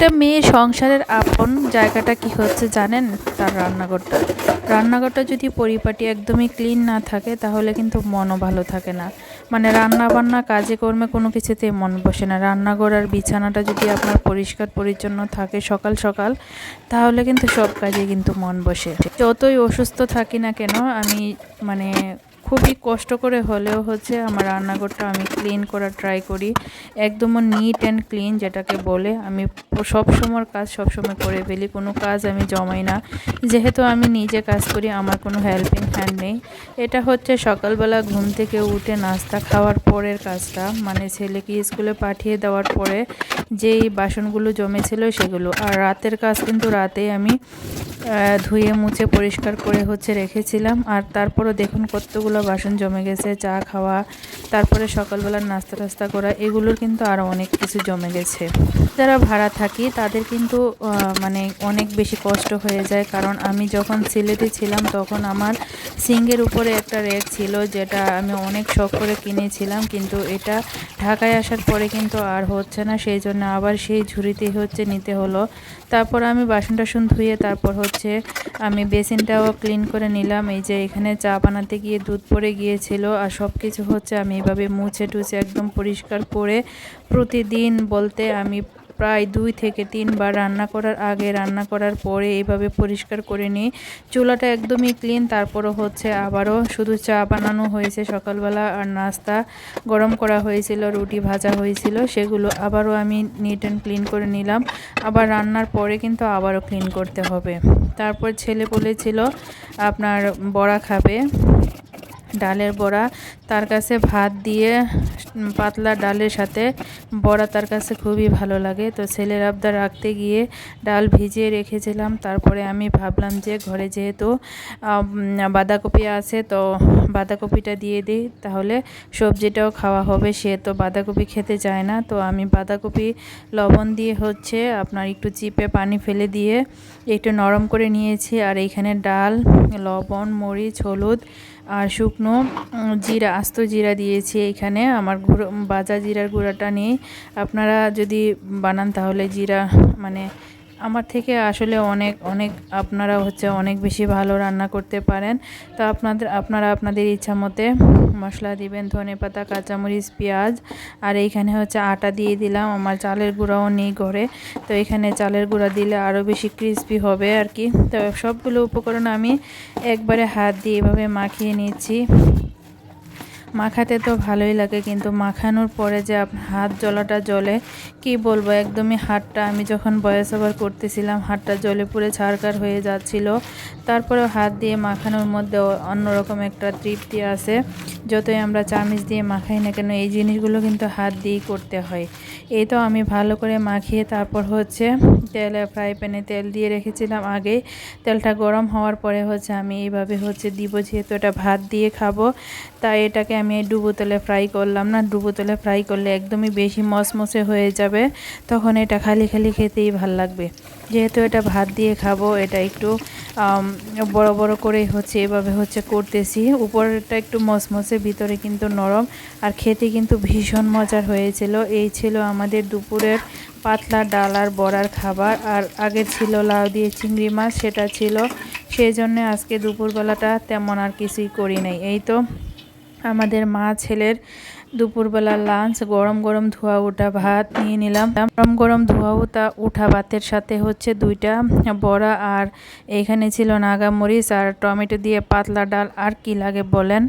একটা মেয়ে সংসারের আপন জায়গাটা কি হচ্ছে জানেন? তার রান্নাঘরটা। রান্নাঘরটা যদি পরিপাটি একদমই ক্লিন না থাকে, তাহলে কিন্তু মনও ভালো থাকে না। মানে রান্না বান্না কাজে কর্মে কোনো কিছুতে মন বসে না। রান্নাঘর আর বিছানাটা যদি আপনার পরিষ্কার পরিচ্ছন্ন থাকে সকাল সকাল, তাহলে কিন্তু সব কাজে কিন্তু মন বসে। যতই অসুস্থ থাকি না কেন, আমি মানে খুবই কষ্ট করে হলেও হচ্ছে আমার রান্নাঘরটা আমি ক্লিন করার ট্রাই করি। একদম নিট অ্যান্ড ক্লিন যেটাকে বলে। আমি সব সময় কাজ সব সময় করে ফেলি, কোনো কাজ আমি জমাই না। যেহেতু আমি নিজে কাজ করি, আমার কোনো হেল্পিং হ্যান্ড নেই। এটা হচ্ছে সকালবেলা ঘুম থেকে উঠে নাস্তা খাওয়ার পরের কাজটা। মানে ছেলেকে স্কুলে পাঠিয়ে দেওয়ার পরে যেই বাসনগুলো জমেছিল সেগুলো। আর রাতের কাজ কিন্তু রাতেই আমি ধুয়ে, মুছে, পরিষ্কার করে হচ্ছে রেখেছিলাম। আর তারপরও দেখুন কতগুলো বাসন জমে গেছে, চা খাওয়া, তারপরে সকালবেলার নাস্তা টাস্তা করা, এগুলোর কিন্তু আরও অনেক কিছু জমে গেছে। যারা ভাড়া থাকি, তাদের কিন্তু মানে অনেক বেশি কষ্ট হয়ে যায়। কারণ আমি যখন সিলেটে ছিলাম, তখন আমার সিঙ্গের উপরে একটা রেক ছিল, যেটা আমি অনেক শখ করে কিনেছিলাম। কিন্তু এটা ঢাকায় আসার পরে কিন্তু আর হচ্ছে না। সেই জন্য আবার সেই ঝুড়িতেই হচ্ছে নিতে হলো। তারপর আমি বাসন টাসন ধুয়ে, তারপর হচ্ছে। আমি বেসিনটাও ক্লিন করে নিলাম। এই যে এখানে চা বানাতে গিয়ে দুধ পড়ে গিয়েছিল আর সব কিছু হচ্ছে আমি এভাবে মুছে টুছে একদম পরিষ্কার করে প্রতিদিন বলতে আমি প্রায় দুই থেকে তিনবার রান্না করার আগে, রান্না করার পরে এভাবে পরিষ্কার করে নিই। চুলাটা একদমই ক্লিন তারপরও হচ্ছে আবারও শুধু চা বানানো হয়েছে সকালবেলা আর নাস্তা। গরম করা হয়েছিল, রুটি ভাজা হয়েছিল, সেগুলো আবারও আমি নিট অ্যান্ড ক্লিন করে নিলাম। আবার রান্নার পরে কিন্তু আবারও ক্লিন করতে হবে। তারপর ছেলে বলেছিল, আপনার বড়া খাবে। ডালের বড়া, তার কাছে ভাত দিয়ে পাতলা ডালের সাথে বড়া তার কাছে খুবই ভালো লাগে। তো ছেলের আবদার রাখতে গিয়ে ডাল ভিজিয়ে রেখেছিলাম। তারপরে আমি ভাবলাম যে ঘরে যেহেতু বাঁধাকপি আছে, তো বাঁধাকপিটা দিয়ে দিই। তাহলে সবজিটাও খাওয়া হবে। সে তো বাঁধাকপি খেতে চায় না। তো আমি বাঁধাকপি, লবণ দিয়ে হচ্ছে আপনার একটু চিপে পানি ফেলে দিয়ে একটু নরম করে নিয়েছি। আর এইখানে ডাল, লবণ, মরিচ, হলুদ আর শুকনো জিরা, আস্ত জিরা দিয়েছি এখানে। আমার গুঁড়ো বাজা জিরার গুঁড়াটা নেই আপনারা যদি বানান তাহলে জিরা মানে আমার থেকে আসলে অনেক অনেক আপনারা হচ্ছে অনেক বেশি ভালো রান্না করতে পারেন। তো আপনাদের, আপনারা আপনাদের ইচ্ছা মতে মশলা দিবেন, ধনে পাতা, কাঁচামরিচ, পেঁয়াজ, আর এইখানে হচ্ছে আটা দিয়ে দিলাম। আমার চালের গুঁড়াও নেই ঘরে, তো এখানে চালের গুঁড়া দিলে আরও বেশি ক্রিস্পি হবে আর কি। তো সবগুলো উপকরণ আমি একবারে হাত দিয়ে এভাবে মাখিয়ে নিচ্ছি। মাখাতে তো ভালোই লাগে, কিন্তু মাখানোর পরে যে হাত জলাটা জলে কি বলব, একদমই হাতটা আমি যখন বয়স ওভার করতেছিলাম, হাতটা জলে পুরে ছাড়কার হয়ে যাচ্ছিল। তারপরেও হাত দিয়ে মাখানোর মধ্যে অন্যরকম একটা তৃপ্তি আছে। যতই আমরা চামিচ দিয়ে মাখাই না কেন, এই জিনিসগুলো কিন্তু হাত দিয়েই করতে হয়। এই তো আমি ভালো করে মাখিয়ে তারপর হচ্ছে তেলে ফ্রাই প্যানে তেল দিয়ে রেখেছিলাম আগে। তেলটা গরম হওয়ার পরে হচ্ছে আমি এইভাবে হচ্ছে দিব, যেহেতু এটা ভাত দিয়ে খাব, তাই এটাকে আমি ডুবো তেলে ফ্রাই করলাম না ডুবো তেলে ফ্রাই করলে একদমই বেশি মসমসে হয়ে যাবে, তখন এটা খালি খালি খেতেই ভালো লাগবে। যেহেতু এটা ভাত দিয়ে খাব, এটা একটু বড় বড় করে হচ্ছে, এভাবে হচ্ছে করতেছি। উপরেরটা একটু মসমসে, ভিতরে কিন্তু নরম, আর খেতে কিন্তু ভীষণ মজার হয়েছিল। এই ছিল আমাদের দুপুরের পাতলা ডাল আর বড়ার খাবার, আর আগের ছিল লাউ দিয়ে চিংড়ি মাছ, সেটা ছিল। সেই জন্য আজকে দুপুরবেলাটা তেমন আর কিছুই করি নাই। এই তো আমাদের মা ছেলের দুপুরবেলা লাঞ্চ গরম গরম ধোয়া ওঠা ভাত নিয়ে নিলাম। গরম গরম ধোয়া ওঠা উঠা ভাতের সাথে হচ্ছে দুইটা বড়া আর এখানে ছিল নাগামরিচ আর টমেটো দিয়ে পাতলা ডাল, আর কি লাগে বলেন?